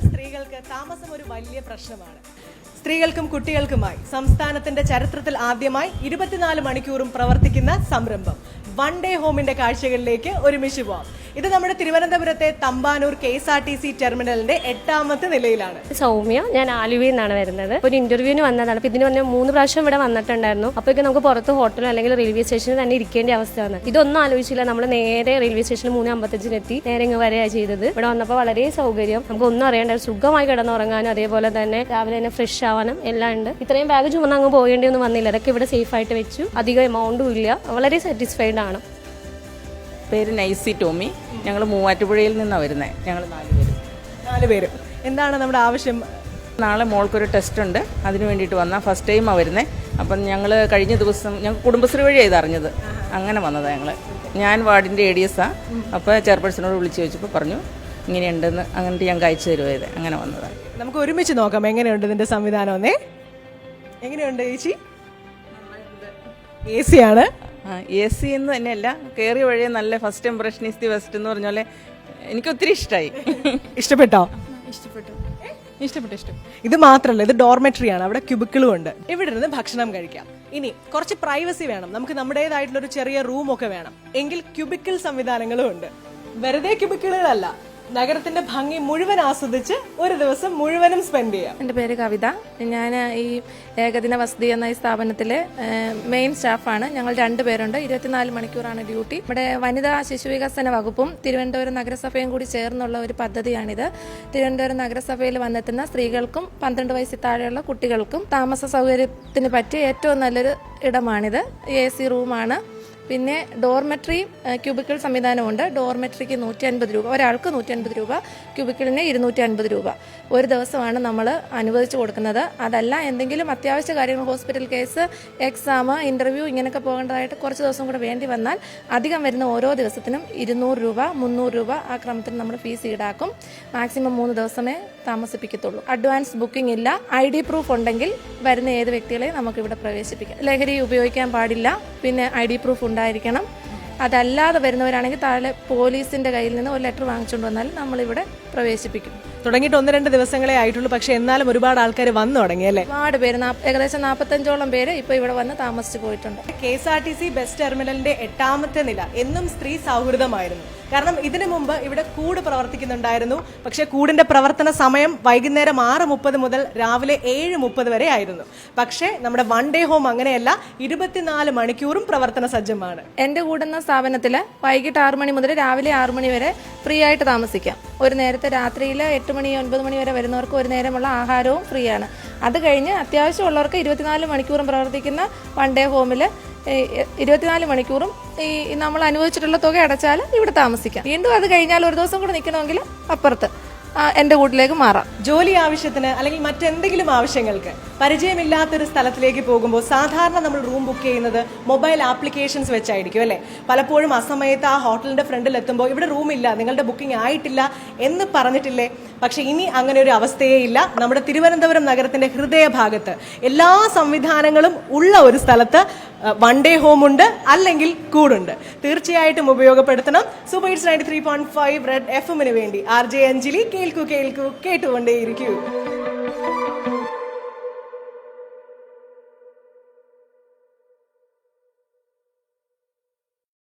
സ്ത്രീകൾക്ക് താമസം ഒരു വലിയ പ്രശ്നമാണ്. സ്ത്രീകൾക്കും കുട്ടികൾക്കുമായി സംസ്ഥാനത്തിന്റെ ചരിത്രത്തിൽ ആദ്യമായി ഇരുപത്തിനാല് മണിക്കൂറും പ്രവർത്തിക്കുന്ന സംരംഭം. വൺ ഡേ ഹോമിന്റെ കാഴ്ചകളിലേക്ക് ഒരുമിച്ച് പോവാം. ഇത് നമ്മുടെ തിരുവനന്തപുരത്തെ Thampanoor K S R T C ടെർമിനലിന്റെ എട്ടാമത്തെ നിലയിലാണ്. സൗമ്യ ഞാൻ ആലുവയിൽ നിന്നാണ് വരുന്നത്. ഒരു ഇന്റർവ്യൂവിന് വന്നതാണ്. അപ്പൊ ഇതിന് പറഞ്ഞ മൂന്ന് പ്രാവശ്യം ഇവിടെ വന്നിട്ടുണ്ടായിരുന്നു. അപ്പോഴേക്കും നമുക്ക് പുറത്ത് ഹോട്ടലോ അല്ലെങ്കിൽ റെയിൽവേ സ്റ്റേഷനിൽ തന്നെ ഇരിക്കേണ്ട അവസ്ഥയാണ്. ഇതൊന്നും ആലോചിച്ചില്ല. നമ്മൾ നേരെ റെയിൽവേ സ്റ്റേഷനിൽ മൂന്ന് അമ്പത്തഞ്ചിനെത്തി നേരെ ഇങ്ങ് വരെയാണ് ചെയ്തത്. ഇവിടെ വന്നപ്പോൾ വളരെ സൗകര്യം. നമുക്ക് ഒന്നും അറിയേണ്ട സുഖമായി കിടന്നുറങ്ങാനും അതേപോലെ തന്നെ രാവിലെ തന്നെ ഫ്രഷ് ആവാനും എല്ലാം ഉണ്ട്. ഇത്രയും ബാഗ് ചുമന്ന് അങ്ങ് പോകേണ്ടിയൊന്നും വന്നില്ല. അതൊക്കെ ഇവിടെ സേഫ് ആയിട്ട് വെച്ചു. അധികം എമൗണ്ടും ഇല്ല. വളരെ സാറ്റിസ്ഫൈഡ് ആണ്. പേര് നൈസി ടോമി. ഞങ്ങൾ മൂവാറ്റുപുഴയിൽ നിന്നാണ് വരുന്നത് ഞങ്ങൾ നാല് പേര്. നാല് പേരും. എന്താണ് നമ്മുടെ ആവശ്യം? നാളെ മോൾക്കൊരു ടെസ്റ്റ് ഉണ്ട്. അതിന് വേണ്ടിയിട്ട് വന്നാൽ ഫസ്റ്റ് ടൈം ആണ് വരുന്നത് അപ്പം ഞങ്ങൾ കഴിഞ്ഞ ദിവസം ഞങ്ങൾ കുടുംബശ്രീ വഴി ചെയ്ത് അറിഞ്ഞത്. അങ്ങനെ വന്നതാണ് ഞങ്ങൾ ഞാൻ വാർഡിന്റെ എ ഡി എസ്സാണ് അപ്പോൾ ചെയർപേഴ്സണോട് വിളിച്ച് ചോദിച്ചപ്പോൾ പറഞ്ഞു ഇങ്ങനെയുണ്ടെന്ന് അങ്ങനത്തെ ഞങ്ങൾക്ക് അയച്ചു തരുമായത് അങ്ങനെ വന്നതാണ് നമുക്ക് ഒരുമിച്ച് നോക്കാം. എങ്ങനെയുണ്ട് ഇതിന്റെ സംവിധാനം ഒന്നേ? എങ്ങനെയുണ്ട് ചേച്ചി? എ സി ആണ്. എ സി എന്ന് തന്നെയല്ല കയറിയ വഴിയെ നല്ല first impression is the best എന്ന് പറഞ്ഞ പോലെ എനിക്ക് ഒത്തിരി ഇഷ്ടമായി ഇഷ്ടപ്പെട്ടോ? ഇഷ്ടപ്പെട്ടു. ഇഷ്ടപ്പെട്ടു ഇഷ്ടം ഇത് മാത്രമല്ല ഇത് ഡോർമെട്രി ആണ്. അവിടെ ക്യൂബിക്കിളും ഉണ്ട്. ഇവിടെ ഇരുന്ന് ഭക്ഷണം കഴിക്കാം. ഇനി കുറച്ച് പ്രൈവസി വേണം. നമുക്ക് നമ്മുടേതായിട്ടുള്ള ഒരു ചെറിയ റൂം ഒക്കെ വേണം. എങ്കിൽ ക്യൂബിക്കിൾ സംവിധാനങ്ങളും ഉണ്ട്. വെറുതെ ക്യൂബിക്കിളുകളല്ല നഗരത്തിന്റെ ഭംഗി മുഴുവൻ ആസ്വദിച്ച് ഒരു ദിവസം മുഴുവനും സ്പെൻഡ് ചെയ്യാം. എന്റെ പേര് കവിത. ഞാൻ ഈ ഏകദിന വസതി എന്ന ഈ സ്ഥാപനത്തിലെ മെയിൻ സ്റ്റാഫാണ് ഞങ്ങൾ രണ്ടുപേരുണ്ട് ഇരുപത്തിനാല് മണിക്കൂറാണ് ഡ്യൂട്ടി. ഇവിടെ വനിതാ ശിശു വികസന വകുപ്പും തിരുവനന്തപുരം നഗരസഭയും കൂടി ചേർന്നുള്ള ഒരു പദ്ധതിയാണിത്. തിരുവനന്തപുരം നഗരസഭയിൽ വന്നെത്തുന്ന സ്ത്രീകൾക്കും പന്ത്രണ്ട് വയസ്സിൽ താഴെയുള്ള കുട്ടികൾക്കും താമസ സൗകര്യത്തിന് പറ്റിയ ഏറ്റവും നല്ലൊരു ഇടമാണിത്. എ സി റൂമാണ്. പിന്നെ ഡോർമെട്രി ക്യൂബിക്കിൾ സംവിധാനമുണ്ട്. ഡോർമെട്രിക്ക് നൂറ്റി അൻപത് രൂപ ഒരാൾക്ക് നൂറ്റി അൻപത് രൂപ ക്യൂബിക്കിളിന് ഇരുന്നൂറ്റി അൻപത് രൂപ. ഒരു ദിവസമാണ് നമ്മൾ അനുവദിച്ചു കൊടുക്കുന്നത്. അതല്ല എന്തെങ്കിലും അത്യാവശ്യ കാര്യങ്ങൾ ഹോസ്പിറ്റൽ കേസ് എക്സാം ഇന്റർവ്യൂ ഇങ്ങനെയൊക്കെ പോകേണ്ടതായിട്ട് കുറച്ച് ദിവസം കൂടെ വേണ്ടി വന്നാൽ അധികം വരുന്ന ഓരോ ദിവസത്തിനും ഇരുന്നൂറ് രൂപ മുന്നൂറ് രൂപ ആ ക്രമത്തിൽ നമ്മൾ ഫീസ് ഈടാക്കും. മാക്സിമം മൂന്ന് ദിവസമേ താമസിപ്പിക്കത്തുള്ളൂ. അഡ്വാൻസ് ബുക്കിംഗ് ഇല്ല. ഐ ഡി പ്രൂഫ് ഉണ്ടെങ്കിൽ വരുന്ന ഏത് വ്യക്തികളെയും നമുക്ക് ഇവിടെ പ്രവേശിപ്പിക്കാം. ലഹരി ഉപയോഗിക്കാൻ പാടില്ല. പിന്നെ ഐ ഡി പ്രൂഫ് ഉണ്ടായിരിക്കണം. അതല്ലാതെ വരുന്നവരാണെങ്കിൽ താഴെ പോലീസിന്റെ കയ്യിൽ നിന്ന് ഒരു ലെറ്റർ വാങ്ങിച്ചുകൊണ്ട് വന്നാൽ നമ്മളിവിടെ പ്രവേശിപ്പിക്കും. തുടങ്ങിയിട്ട് ഒന്ന് രണ്ട് ദിവസങ്ങളെ ആയിട്ടുള്ളൂ. പക്ഷെ എന്നാലും ഒരുപാട് ആൾക്കാർ വന്നു തുടങ്ങി അല്ലേ? ഒരുപാട് പേര് ഏകദേശം നാൽപ്പത്തഞ്ചോളം പേര് ഇപ്പോൾ ഇവിടെ വന്ന് താമസിച്ചു പോയിട്ടുണ്ട്. K S R T C bus ടെർമിനലിന്റെ എട്ടാമത്തെ നില എന്നും സ്ത്രീ സൗഹൃദമായിരുന്നു. കാരണം ഇതിനു മുമ്പ് ഇവിടെ കൂട് പ്രവർത്തിക്കുന്നുണ്ടായിരുന്നു. പക്ഷെ കൂടിന്റെ പ്രവർത്തന സമയം വൈകുന്നേരം ആറ് മുപ്പത് മുതൽ രാവിലെ ഏഴ് മുപ്പത് വരെ ആയിരുന്നു. പക്ഷേ നമ്മുടെ വൺ ഡേ ഹോം അങ്ങനെയല്ല ഇരുപത്തിനാല് മണിക്കൂറും പ്രവർത്തന സജ്ജമാണ്. എന്റെ കൂടുന്ന സ്ഥാപനത്തിൽ വൈകിട്ട് ആറ് മണി മുതൽ രാവിലെ ആറ് മണി വരെ ഫ്രീ ആയിട്ട് താമസിക്കാം. ഒരു നേരത്തെ രാത്രിയിൽ എട്ട് മണി ഒൻപത് മണി വരെ വരുന്നവർക്ക് ഒരു നേരമുള്ള ആഹാരവും ഫ്രീ ആണ് അത് കഴിഞ്ഞ് അത്യാവശ്യമുള്ളവർക്ക് ഇരുപത്തിനാല് മണിക്കൂറും പ്രവർത്തിക്കുന്ന വൺ ഡേ ഹോമിൽ ഇരുപത്തിനാല് മണിക്കൂറും ഈ നമ്മൾ അനുവദിച്ചിട്ടുള്ള തുക അടച്ചാൽ ഇവിടെ താമസിക്കാം. വീണ്ടും അത് കഴിഞ്ഞാൽ ഒരു ദിവസം കൂടെ നിൽക്കണമെങ്കിൽ അപ്പുറത്ത് എന്റെ വീട്ടിലേക്ക് മാറാം. ജോലി ആവശ്യത്തിന് അല്ലെങ്കിൽ മറ്റെന്തെങ്കിലും ആവശ്യങ്ങൾക്ക് പരിചയമില്ലാത്തൊരു സ്ഥലത്തിലേക്ക് പോകുമ്പോൾ സാധാരണ നമ്മൾ റൂം ബുക്ക് ചെയ്യുന്നത് മൊബൈൽ ആപ്ലിക്കേഷൻസ് വെച്ചായിരിക്കും അല്ലേ? പലപ്പോഴും അസമയത്ത് ആ ഹോട്ടലിന്റെ ഫ്രണ്ടിൽ എത്തുമ്പോൾ ഇവിടെ റൂമില്ല നിങ്ങളുടെ ബുക്കിംഗ് ആയിട്ടില്ല എന്ന് പറഞ്ഞിട്ടില്ലേ? പക്ഷേ ഇനി അങ്ങനെ ഒരു അവസ്ഥയേ ഇല്ല. നമ്മുടെ തിരുവനന്തപുരം നഗരത്തിന്റെ ഹൃദയഭാഗത്ത് എല്ലാ സംവിധാനങ്ങളും ഉള്ള ഒരു സ്ഥലത്ത് വൺ ഡേ ഹോം ഉണ്ട് അല്ലെങ്കിൽ കൂടുണ്ട്. തീർച്ചയായിട്ടും ഉപയോഗപ്പെടുത്തണം. Super hits ninety three point five red F എമ്മിന് വേണ്ടി. ആർ ജെ അഞ്ജലി കേൾക്കൂ കേൾക്കൂ കേട്ടുകൊണ്ടേയിരിക്കൂ.